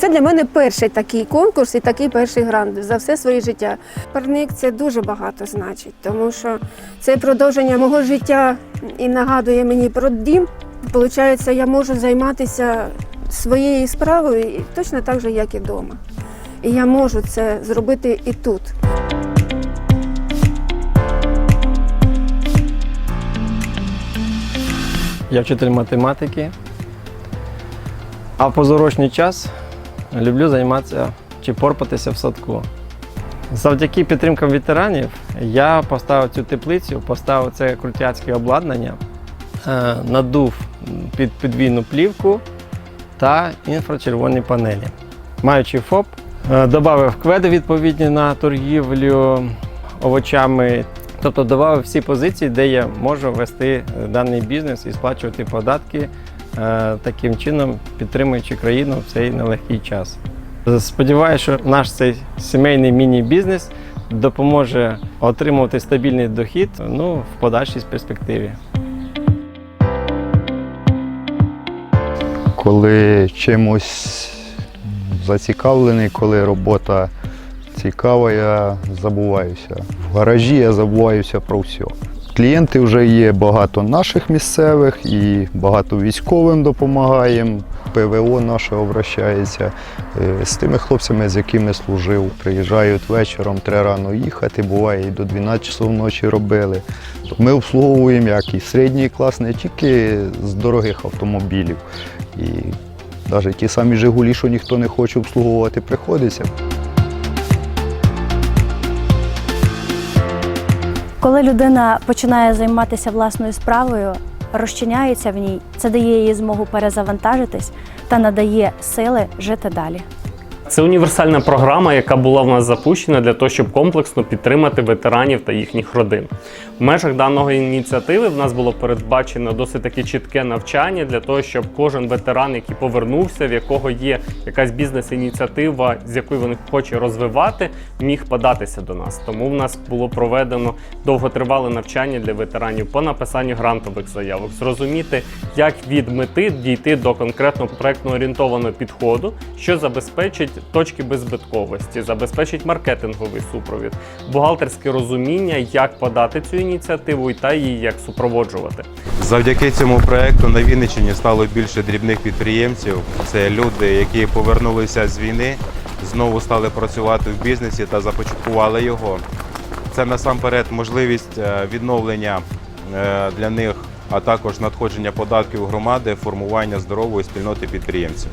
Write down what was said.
для мене перший такий конкурс і такий перший грант за все своє життя. Парник це дуже багато значить, тому що це продовження мого життя і нагадує мені про дім. Получається, я можу займатися своєю справою точно так же, як і вдома. І я можу це зробити і тут. Я вчитель математики, а в позаурочний час люблю займатися чи порпатися в садку. Завдяки підтримкам ветеранів я поставив цю теплицю, поставив це крутяцьке обладнання, е, надув під підвійну плівку та інфрачервоні панелі. Маючи ФОП, е, додав кведи відповідні на торгівлю овочами, тобто додав всі позиції, де я можу вести е, даний бізнес і сплачувати податки, таким чином підтримуючи країну в цей нелегкий час. Сподіваюся, що наш цей сімейний міні-бізнес допоможе отримувати стабільний дохід ну, в подальшій перспективі. коли чимось зацікавлений, коли робота цікава, я забуваюся. В гаражі я забуваюся про все. Клієнти вже є багато наших місцевих і багато військовим допомагаємо. ПВО наше обращається Е, з тими хлопцями, з якими служив. Приїжджають вечором, треба рано їхати, буває і до 12 часов ночі робили. Ми обслуговуємо як і середній клас, не тільки з дорогих автомобілів. І навіть ті самі Жигулі, що ніхто не хоче обслуговувати, приходиться. Коли людина починає займатися власною справою, розчиняється в ній, це дає їй змогу перезавантажитись та надає сили жити далі. Це універсальна програма, яка була в нас запущена для того, щоб комплексно підтримати ветеранів та їхніх родин. В межах даної ініціативи в нас було передбачено досить таки чітке навчання для того, щоб кожен ветеран, який повернувся, в якого є якась бізнес-ініціатива, з якою він хоче розвивати, міг податися до нас. Тому в нас було проведено довготривале навчання для ветеранів по написанню грантових заявок, зрозуміти, як від мети дійти до конкретно проектно орієнтованого підходу, що забезпечить точки беззбитковості, забезпечить маркетинговий супровід, бухгалтерське розуміння, як подати цю ініціативу і та її як супроводжувати. Завдяки цьому проекту на Вінниччині стало більше дрібних підприємців. Це люди, які повернулися з війни, знову стали працювати в бізнесі та започаткували його. Це насамперед можливість е, відновлення е, для них, а також надходження податків громади, формування здорової спільноти підприємців.